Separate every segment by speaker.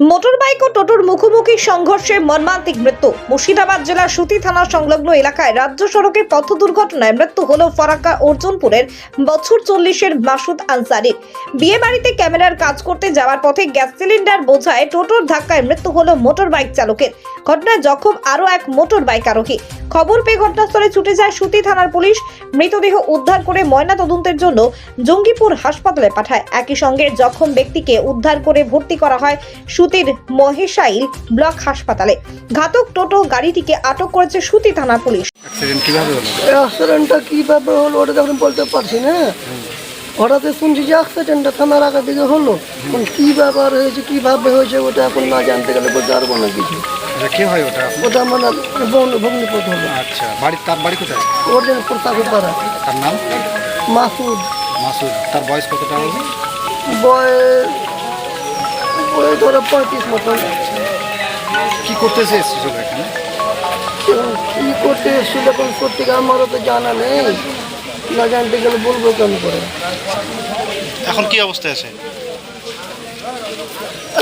Speaker 1: Motorbike ও টোটোর মুখোমুখি সংঘর্ষে মর্মান্তিক মৃত্যু। মুর্শিদাবাদ জেলার সুতি থানা সংলগ্ন এলাকায় রাজ্য সড়কে পথ দুর্ঘটনায় মৃত্যু হল ফরাক্কা অর্জুনপুরের বছর চল্লিশের মাসুদ আনসারির বিয়ে বাড়িতে ক্যামেরার কাজ করতে যাওয়ার পথে গ্যাস সিলিন্ডার বোঝায় টোটোর ধাক্কায় মৃত্যু হল মোটরবাইক চালকের। ঘটনায় জখম আরও এক মোটর বাইক আরোহী। খবর পেয়ে ঘটনাস্থলে ছুটে যায় সুতি থানার পুলিশ। মৃতদেহ উদ্ধার করে ময়না তদন্তের জন্য জঙ্গিপুর হাসপাতালে পাঠায়। একই সঙ্গে জখম ব্যক্তিকে উদ্ধার করে ভর্তি করা হয় সুতির মহেশাইল ব্লক হাসপাতালে। ঘাতক টোটো গাড়িটিকে আটক করেছে সুতি থানা পুলিশ।
Speaker 2: অ্যাক্সিডেন্ট
Speaker 3: অ্যাক্সিডেন্টটা কীভাবে হলো ওটা তো এখন বলতে পারছি না। হঠাৎ শুনছি যে অ্যাক্সিডেন্টটা থানার আগের দিকে হলো। কী ব্যাপার হয়েছে কীভাবে হয়েছে ওটা এখন না জানতে গেলে বলতে পারব না কিছু
Speaker 2: আচ্ছা কে হয় ওটা?
Speaker 3: ওটা আমার বোন ভগ্নিপথ হলো
Speaker 2: আচ্ছা বাড়ি তার বাড়ি কোথায়?
Speaker 3: ওর জন্য প্রতাপের পাড়া
Speaker 2: তার নাম?
Speaker 3: মাসুদ।
Speaker 2: মাসুদ। তার বয়স কতটা হবে?
Speaker 3: বয়স ওই ধরো পঁয়ত্রিশ মতন।
Speaker 2: কি করতেছে এসেছিল এখানে?
Speaker 3: এখন কী করতে এসেছিল এখন সত্যি আমারও তো জানা নেই। না জানতে গেলে বলব কেন করে?
Speaker 4: এখন কি অবস্থায় আছে?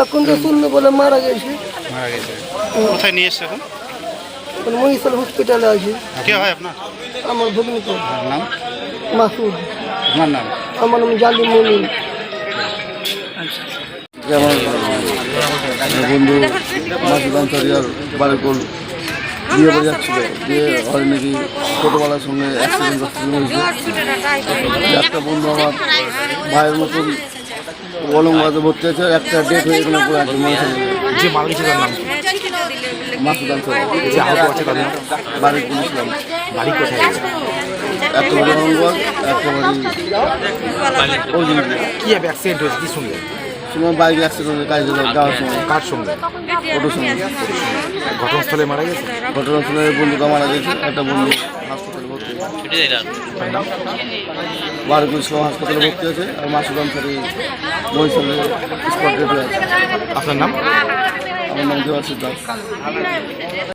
Speaker 3: এখন তো শুনলে বলে মারা গেছে।
Speaker 2: মারা গেছে
Speaker 4: কোথায় নিয়ে এসছে এখন?
Speaker 3: মহিষাল হসপিটালে আছে।
Speaker 4: কে হয় আপনার?
Speaker 3: আমার
Speaker 2: আপনার নাম?
Speaker 3: মাসুদ।
Speaker 2: আপনার নাম?
Speaker 3: আমার নাম জালি মমিন
Speaker 5: আমার বন্ধু মাসুদ আনসারিয়ার বাড়ির বিয়ে বাড়ি যাচ্ছিল। দিয়ে হয় নাকি ছোটোবেলার সঙ্গে অ্যাক্সিডেন্ট হয়েছে একটা বন্ধু আমার ভাইয়ের মতন অলঙ্গাতে ভর্তি আছে। একটা ডেট হয়ে গেলে মনে থাকে
Speaker 2: যে মারা গেছে তার নাম? যে আহত আছে তার নাম?
Speaker 5: বাড়ির পুলিশলাম
Speaker 2: বাড়ি কোথায়
Speaker 5: একটা বাড়ি
Speaker 2: কি হবে অ্যাক্সিডেন্ট হয়েছে? কি শুনলেন?
Speaker 5: সময় বাইক অ্যাক্সিডেন্ট কাজে যাওয়ার সময়।
Speaker 2: কার সঙ্গে?
Speaker 5: অটোর সঙ্গে।
Speaker 2: ঘটনাস্থলে মারা গেছে?
Speaker 5: ঘটনার সময় বন্ধুটা মারা গেছে একটা বন্ধু হাসপাতালে ভর্তি হাসপাতালে ভর্তি আছে আর মাসুদ আনসারি মহিষালে স্পট ডেট
Speaker 2: আপনার নাম?
Speaker 5: আমার নাম দেওয়ার সিদ্ধার্থ